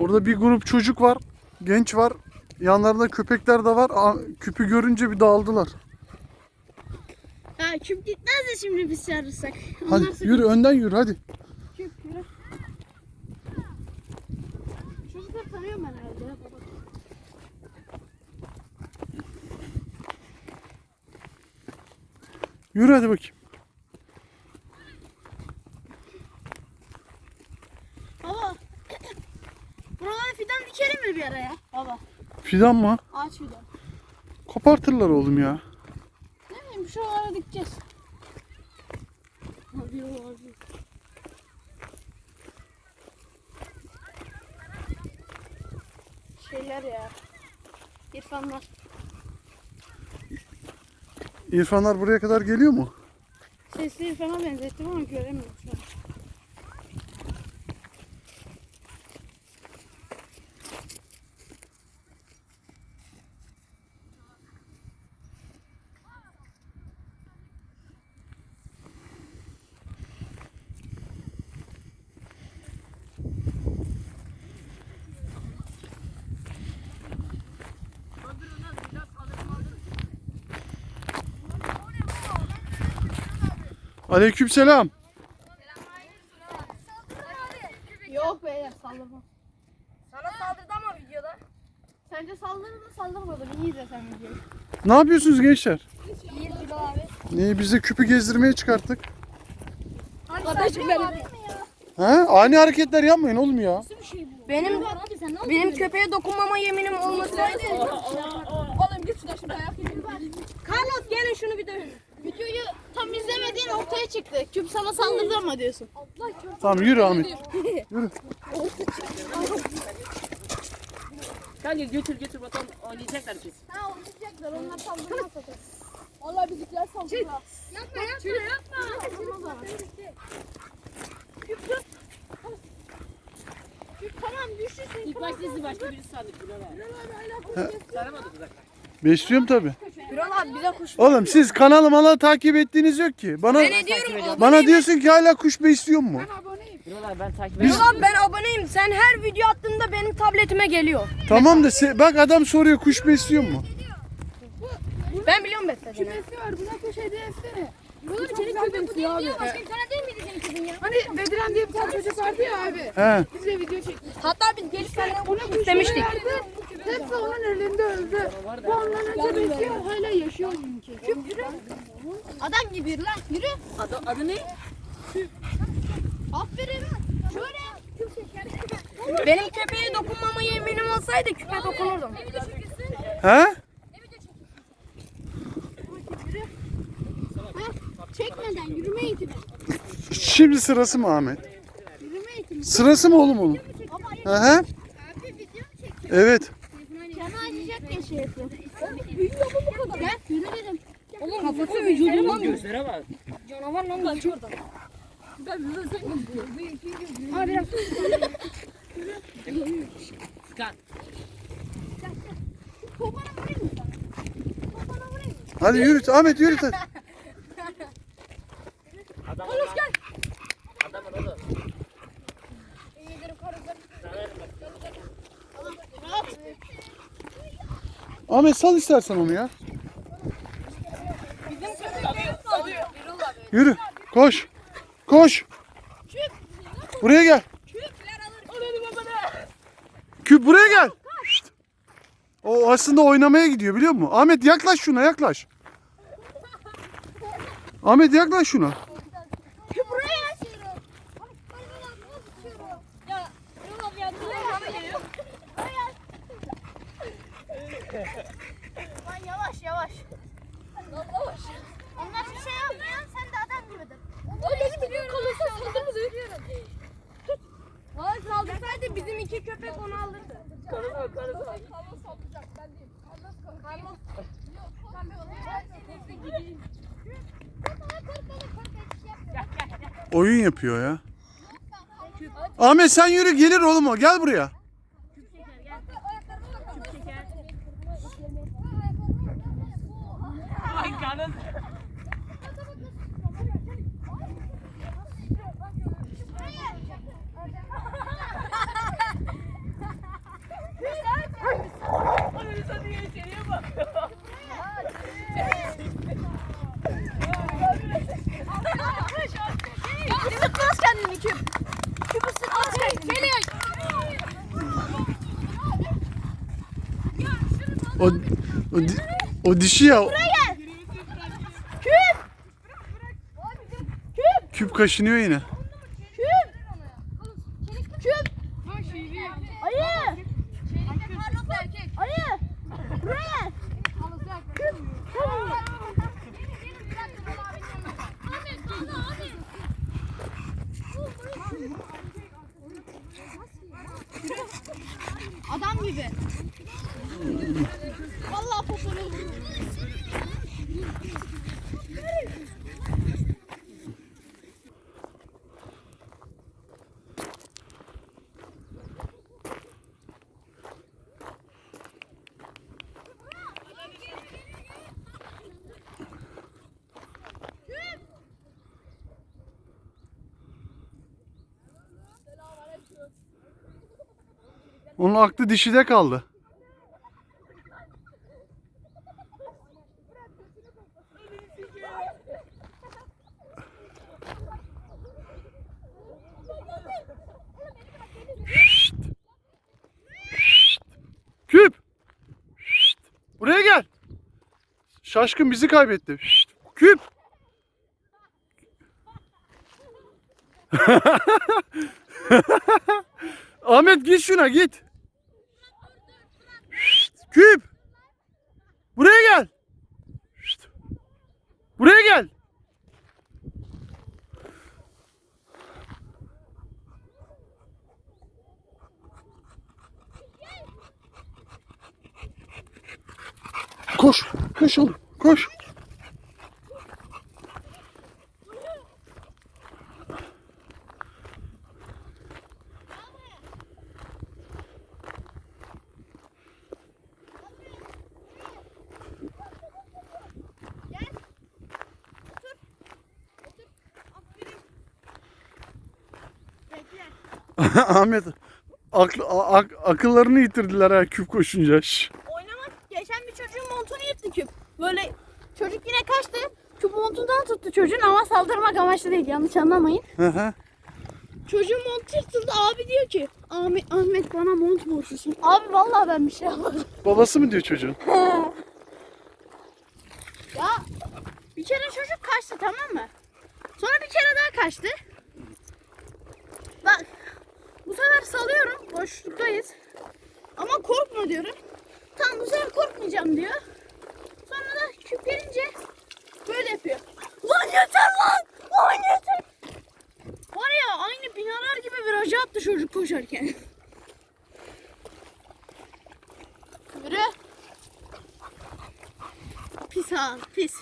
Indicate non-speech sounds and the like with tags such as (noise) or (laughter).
Orada bir grup çocuk var. Genç var. Yanlarında köpekler de var. Aa, Küpü görünce bir dağıldılar. Ha küp gitmez de şimdi biz çağırırsak. Hadi Onlar yürü önden yürü hadi. Küp yürü. Çocukları tanıyorum ben herhalde. ya, baba. Yürü hadi bakayım. Baba. Buralara fidan dikelim mi bir araya? Baba. Fidan mı? Ağaç fidan. Kopartırlar oğlum ya. Ne bileyim şuralara dikeceğiz. Ha, bir o var, bir. Şeyler ya. İrfanlar. İrfanlar buraya kadar geliyor mu? Sesli İrfan'a benzettim ama göremiyorum şu an. Aleykümselam. Yok be saldırma. Sana saldırdı ama videoda. Sence saldırır mı saldırmadı mı? İyi izle sen videoyu. Ne yapıyorsunuz gençler? İyi kilo abi. İyi biz de küpü gezdirmeye çıkarttık. Kardeşim benim. Ha? Ani hareketler yapmayın oğlum ya. Benim benim köpeğe dokunmama yeminim olmasaydı. Oğlum git şuna şimdi ayak Carlos gelin şunu bir dövün. Videoyu tam izlemediğin ortaya çıktı. Küp sana saldırdı ama diyorsun. Tamam yürü Ahmet. Yürü. Kanka götür götür bakalım oynayacaklar biz. Ha oynayacaklar onlar saldırmaz zaten. Valla bizimkiler saldırıyor. Yapma yapma yapma. Küp dur. Küp tamam düşürsün. İlk başta sizi başka birisi sandık. Saramadı dakika. Besliyorum tabi. Birol abi bize kuş. Oğlum siz kanalı mala takip ettiğiniz yok ki. Bana Ben ediyorum. bana diyorsun ki hala kuş besliyor mu? Bilal abi ben takip Biz- Birol abi ben aboneyim. Sen her video attığında benim tabletime geliyor. Tamam da se- bak adam soruyor kuş besliyor mu? Ben biliyorum beslediğini. var buna kuş hediye etsene. Bunun içeri köpek bu değil diyor. Başka bir tane değil miydi senin kızın ya? Hani Bediren diye bir tane çocuk vardı ya abi. He. Biz de video çektik. Hatta biz gelip senden kuş istemiştik. Verdi. Hepsi onun elinde öldü. Bu ondan önce bekliyor. Hala yaşıyor bizimki. Adam gibi yürü lan. Yürü. Adı, adı ne? Aferin. Şöyle. Benim köpeğe dokunmama yeminim olsaydı küpe dokunurdum. He? Çekmeden yürüme eğitimi. Şimdi sırası mı Ahmet? Yürüme eğitimi. Sırası mı oğlum onun? Hı hı. Abi video mu çek? Evet. Canı acıyacak diye şey yapıyor. Büyüyor mu bu kadar? Gel yürü dedim. Kafası vücudundan Gözlere bak. canavar lan kaçıyor oradan. Kan. Kafana vurayım mı? Kafana vurayım mı? Hadi yürü Ahmet yürü. hadi. Adam Oğlum gel. Adamın oğlu. Ahmet sal istersen onu ya. Yürü. Koş. Koş. Buraya gel. Küp buraya gel. Şşt. O aslında oynamaya gidiyor biliyor musun? Ahmet yaklaş şuna yaklaş. Ahmet yaklaş şuna. Lan yavaş yavaş. Yavaş. Onlar bir şey yapmıyor. Sen de adam gibi dur. O benim bir gün kalırsa saldırmaz ödüyorum. Valla saldırsaydı bizim onu alırdı. Karısı karısı. Oyun yapıyor ya. Ahmet sen yürü gelir oğlum o. Gel buraya. Ay kanın. O, o, o dişi ya. Küp. Küp. Küp kaşınıyor yine. Küp. Küp. Ayı. Ayı. Buraya. Küp. Adam gibi. Vallahi popolu. Onun aklı dişide kaldı. Küp. Buraya gel. Şaşkın bizi kaybetti. Küp. (laughs) Ahmet git şuna git. Küp. Buraya gel. Şşt. Buraya gel. Koş. Koş oğlum. Koş. (laughs) Ahmet akl, ak- akıllarını yitirdiler ha küp koşunca. Şş. Oynamak geçen bir çocuğun montunu yırttı küp. Böyle çocuk yine kaçtı. Küp montundan tuttu çocuğun ama saldırmak amaçlı değil yanlış anlamayın. Hı hı. Çocuğun montu yırtıldı abi diyor ki Ahmet, Ahmet bana mont borçlusun. Abi vallahi ben bir şey yapmadım. Babası mı diyor çocuğun? (laughs) Ya bir kere çocuk kaçtı tamam mı? Sonra bir kere daha kaçtı. Sefer salıyorum boşluktayız. Ama korkma diyorum. Tam bu sefer korkmayacağım diyor. Sonra da küp gelince böyle yapıyor. Lan yeter lan! Lan yeter! Var ya aynı binalar gibi viraja attı çocuk koşarken. Yürü. Pis ha pis.